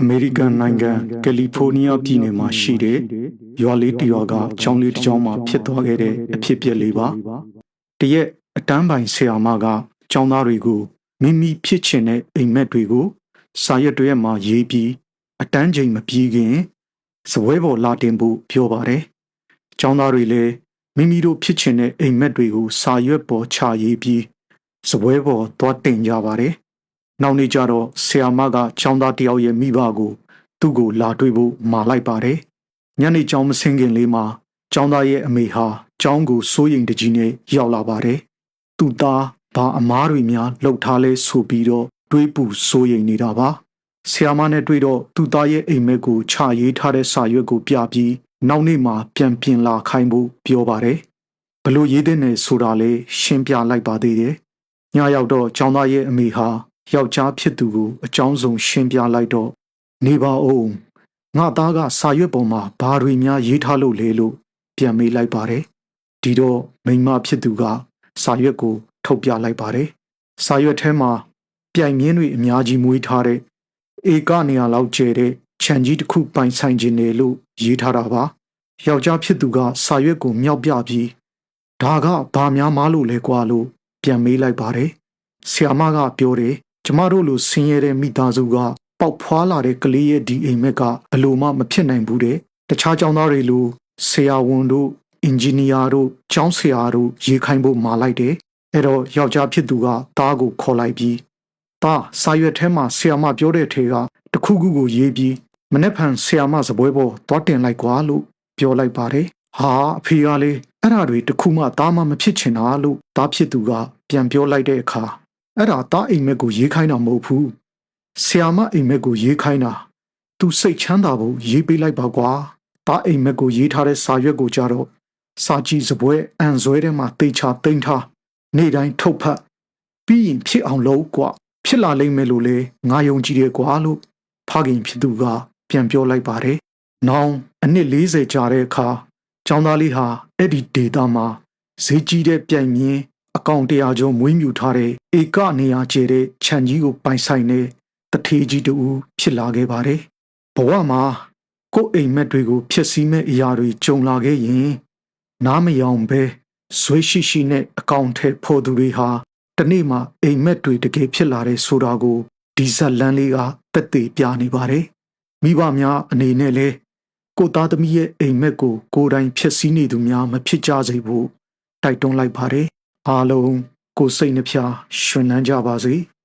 အမေရိကန်နိုင်ငံကယ်လီဖိုးနီးယားပြည်နယ်မှာရှိတဲ့ရွာလေးတစ်ရွာကကျောင်းလေးတစ်ကျောင်းမှာဖြစ်သွားခဲ့တဲ့အဖြစ်အပျက်လေးပါတရက်အတန်းပိုင်ဆရာမကကျောင်းသားတွေကိုမိမိဖြစ်ချင်တဲ့အိမ်မက်တွေကို စာရွက်တွေမှာရေးပြီးအတန်းချိန်မပြီးခင်စပွဲပေါ်လာတင်ဖို့ပြောပါတယ်ကျောင်းသားတွေလည်းမိမိတို့ဖြစ်ချင်တဲ့အိမ်မက်တွေကိုစာရွက်ပေါ်ချရေးပြီးစပွဲပေါ်သွားတင်ကြပါတယ် နောက်နေ့ကျတော့ဆီယာမကចောင်းသားတယောက်ရဲ့မိဘကိုသူ့ကိုလာတွေ့ဖို့မှာလိုက်ပါတယ်။ညနေကျောင်းမဆင်းခင်လေးမှာចောင်းသားရဲ့အမေဟာចောင်းကိုစိုးရိမ်တကြီးနဲ့ရောက်လာပါတယ်။သူ့သားဘာအမားတွေများလှုပ်ထားလဲဆိုပြီးတော့တွေးပူစိုးရိမ်နေတာပါ။ဆီယာမနဲ့တွေ့တော့သူ့သားရဲ့အိမ်မက်ကိုခြာရေးထားတဲ့စာရွက်ကိုပြပြီးနောက်နေ့မှာပြန်ပြင်လာခိုင်းဖို့ပြောပါတယ်။ဘလို့ရေးတဲ့နယ်ဆိုတာလေရှင်းပြလိုက်ပါသေးတယ်။ ညရောက်တော့ចောင်းသားရဲ့အမေဟာ ယောက်ျားဖြစ်သူကိုအကြောင်းစုံရှင်းပြလိုက်တော့နေပါဦးငါသားကစာရွက်ပေါ်မှာဘာတွေများရေးထားလို့လဲလို့ပြန်မေးလိုက်ပါတယ်ဒီတော့မိန်းမဖြစ်သူကစာရွက်ကို ထုတ်ပြလိုက်ပါတယ်စာရွက်ထဲမှာပြိုင်မြင်းတွေအများကြီးမွေးထားတဲ့ဧကနေရာလောက်ကျဲတဲ့ခြံကြီးတစ်ခုပိုင်ဆိုင်ခြင်းတယ်လို့ရေးထားတာပါယောက်ျားဖြစ်သူကစာရွက်ကိုမြောက်ပြပြီးဒါကဘာများမားလို့လဲကွာလို့ပြန်မေးလိုက်ပါတယ်ဆ iam မကပြောတယ် ကျမတို့လိုဆင်းရဲတဲ့မိသားစုကပေါက်ဖွာလာတဲ့ကလေးရဲ့ဒီအိမ်မက်ကအလိုမှမဖြစ်နိုင်ဘူးတဲ့တခြားကျောင်းသားတွေလိုဆရာဝန်တို့အင်ဂျင်နီယာတို့ကျောင်းဆရာတို့ရေးခိုင်းဖို့မာလိုက်တယ်အဲ့တော့ယောက်ျားဖြစ်သူကသားကိုခေါ်လိုက်ပြီးသားစာရွက်ထဲမှာဆရာမပြောတဲ့ထဲကတခုခုကိုရေးပြီးမနေ့ဖန်ဆရာမစပွဲပေါ်သွားတင်လိုက်ကွာလို့ပြောလိုက်ပါတယ်ဟာအဖေကလေအဲ့ဓာတွေတခုမှသားမမဖြစ်ချင်တာလို့သားဖြစ်သူကပြန်ပြောလိုက်တဲ့အခါ အဲ့ဒါတားအိမ်မက်ကိုရေးခိုင်းတာမဟုတ်ဘူးဆီယာမအိမ်မက်ကိုရေးခိုင်းတာသူစိတ်ချမ်းသာဖို့ရေးပေးလိုက်ပါကွာတားအိမ်မက်ကိုရေးထားတဲ့စာရွက်ကိုကြတော့စာကြည့်စပွဲအန်ဇွဲထဲမှာတေချာတိမ့်ထားနေ့တိုင်းထုတ်ဖတ်ပြီးရင်ဖြစ်အောင်လုပ်ကွာဖြစ်လာလိမ့်မယ်လို့လေငါယုံကြည်တယ်ကွာလို့ဖခင်ဖြစ်သူကပြန်ပြောလိုက်ပါတယ်။နောင်အနှစ်40ကြာတဲ့အခါចောင်းသားလေးဟာအဲ့ဒီဒေတာမှာဈေးကြီးတဲ့ပြိုင်မြင်းအကောင့်တရားကျော်မွေးမြူထားတဲ့ ဧကနေရာကျဲတဲ့ခြံကြီးကိုပိုင်ဆိုင်တဲ့တထေးကြီးတူဖြစ်လာခဲ့ပါတယ်။ဘဝမှာကိုယ်အိမ်မက်တွေကိုဖျက်ဆီးမဲ့အရာတွေကြုံလာခဲ့ရင် နားမယောင်ပဲဇွေးရှိရှိနဲ့အကောင့်ထဲဖို့သူတွေဟာတနေ့မှအိမ်မက်တွေတကယ်ဖြစ်လာတဲ့ဆိုတာကိုဒီဇက်လန်းလေးကတက်သေးပြနေပါတယ်။မိဘများအနေနဲ့လဲကိုသားသမီးရဲ့အိမ်မက်ကိုကိုယ်တိုင်ဖျက်ဆီးနေသူများမဖြစ်ကြစေဖို့တိုက်တွန်းလိုက်ပါတယ်။အားလုံး ကိုယ်စိတ်နှဖျားရှင်လန်းကြပါစေ။